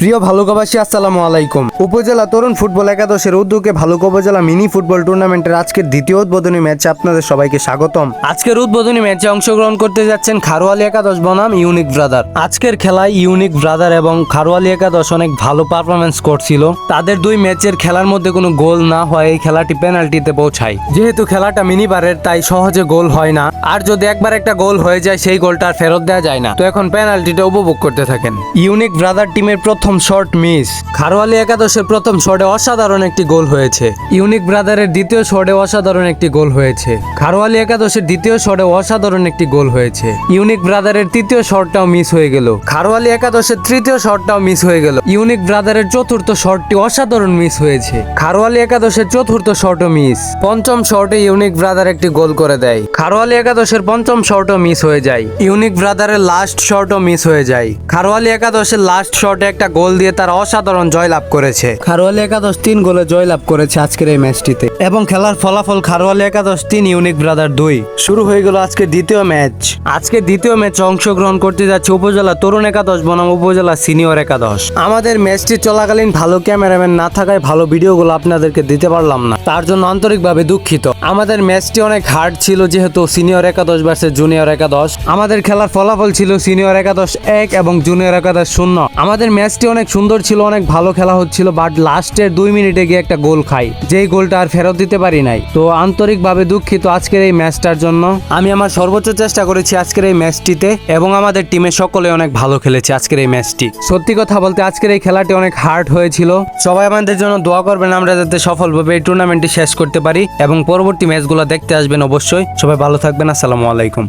প্রিয় ভালুকাবাসী, আসসালামু আলাইকুম। উপজেলা তরুণ ফুটবল একাদশের উদ্যোগে ভালুকা উপজেলা মিনি ফুটবল টুর্নামেন্টের আজকের দ্বিতীয় উদ্বোধনী ম্যাচে আপনাদের সবাইকে স্বাগতম। আজকের উদ্বোধনী ম্যাচে অংশগ্রহণ করতে যাচ্ছেন খারোয়ালি একাদশ বনাম ইউনিক ব্রাদার। আজকের খেলায় ইউনিক ব্রাদার এবং খারোয়ালি একাদশ অনেক ভালো পারফরমেন্স করছিল। তাদের দুই ম্যাচের খেলার মধ্যে কোনো গোল না হয় এই খেলাটি পেনাল্টিতে পৌঁছায়। যেহেতু খেলাটা মিনি বারের তাই সহজে গোল হয় না। আর যদি একবার একটা গোল হয়ে যায়, সেই গোলটা আর ফেরত দেওয়া যায় না। তো এখন পেনাল্টিটা উপভোগ করতে থাকেন। ইউনিক ব্রাদার টিমের প্রথম শট মিস। খারোয়ালি একাদশের প্রথম শটে অসাধারণ একটি গোল হয়েছে। ইউনিক ব্রাদারের দ্বিতীয় শটে অসাধারণ একটি গোল হয়েছে। খারোয়ালি একাদশের দ্বিতীয় শটে অসাধারণ একটি গোল হয়েছে। ইউনিক ব্রাদারের তৃতীয় শটটাও মিস হয়ে গেল। খারোয়ালি একাদশের তৃতীয় শটটাও মিস হয়ে গেল। ইউনিক ব্রাদারের চতুর্থ শটটি অসাধারণ মিস হয়েছে। খারোয়ালি একাদশের চতুর্থ শটও মিস। পঞ্চম শটে ইউনিক ব্রাদার একটি গোল করে দেয়। খারোয়ালি একাদশের পঞ্চম শটও মিস হয়ে যায়। ইউনিক ব্রাদারের লাস্ট শটও মিস হয়ে যায়। খারোয়ালি একাদশের লাস্ট শটে একটা গোল দিয়ে তারা অসাধারণ জয়লাভ করেছে। খারোয়ালি একাদশ তিন গোলে জয়লাভ করেছে আজকের এই ম্যাচটিতে। এবং খেলার ফলাফল খারোয়ালি একাদশ তিন ইউনিক ব্রাদার দুই। শুরু হয়ে গেল আজকে দ্বিতীয় ম্যাচ। আজকে দ্বিতীয় ম্যাচে অংশগ্রহণ করতে যাচ্ছে উপজেলা তরুণ একাদশ বনাম উপজেলা সিনিয়র একাদশ। আমাদের ম্যাচটি চলাকালীন ভালো ক্যামেরাম্যান না থাকায় ভালো ভিডিওগুলো আপনাদেরকে দিতে পারলাম না। তার জন্য আন্তরিকভাবে দুঃখিত। আমাদের ম্যাচটি অনেক হার্ড ছিল যেহেতু সিনিয়র একাদশ ভার্সেস জুনিয়র একাদশ। আমাদের খেলার ফলাফল ছিল সিনিয়র একাদশ এক এবং জুনিয়র একাদশ শূন্য। আমাদের ম্যাচটি অনেক সুন্দর ছিল, অনেক ভালো খেলা হচ্ছিল বাট লাস্টের দুই মিনিটে গিয়ে একটা গোল খাই। যেই গোলটা আর ফেরত দিতে পারি নাই। তো আন্তরিকভাবে দুঃখিত আজকের এই ম্যাচটার জন্য। আমি আমার সর্বোচ্চ চেষ্টা করেছি আজকের এই ম্যাচটিতে এবং আমাদের টিমে সকলে অনেক ভালো খেলেছে আজকের এই ম্যাচটি। সত্যি কথা বলতে আজকের এই খেলাটি অনেক হার্ড হয়েছিল। সবাই আমাদের জন্য দোয়া করবেন, আমরা যাতে সফলভাবে এই টুর্নামেন্টটি শেষ করতে পারি এবং পরবর্তী ম্যাচগুলো দেখতে আসবেন অবশ্যই। সবাই ভালো থাকবেন, আসসালামু আলাইকুম।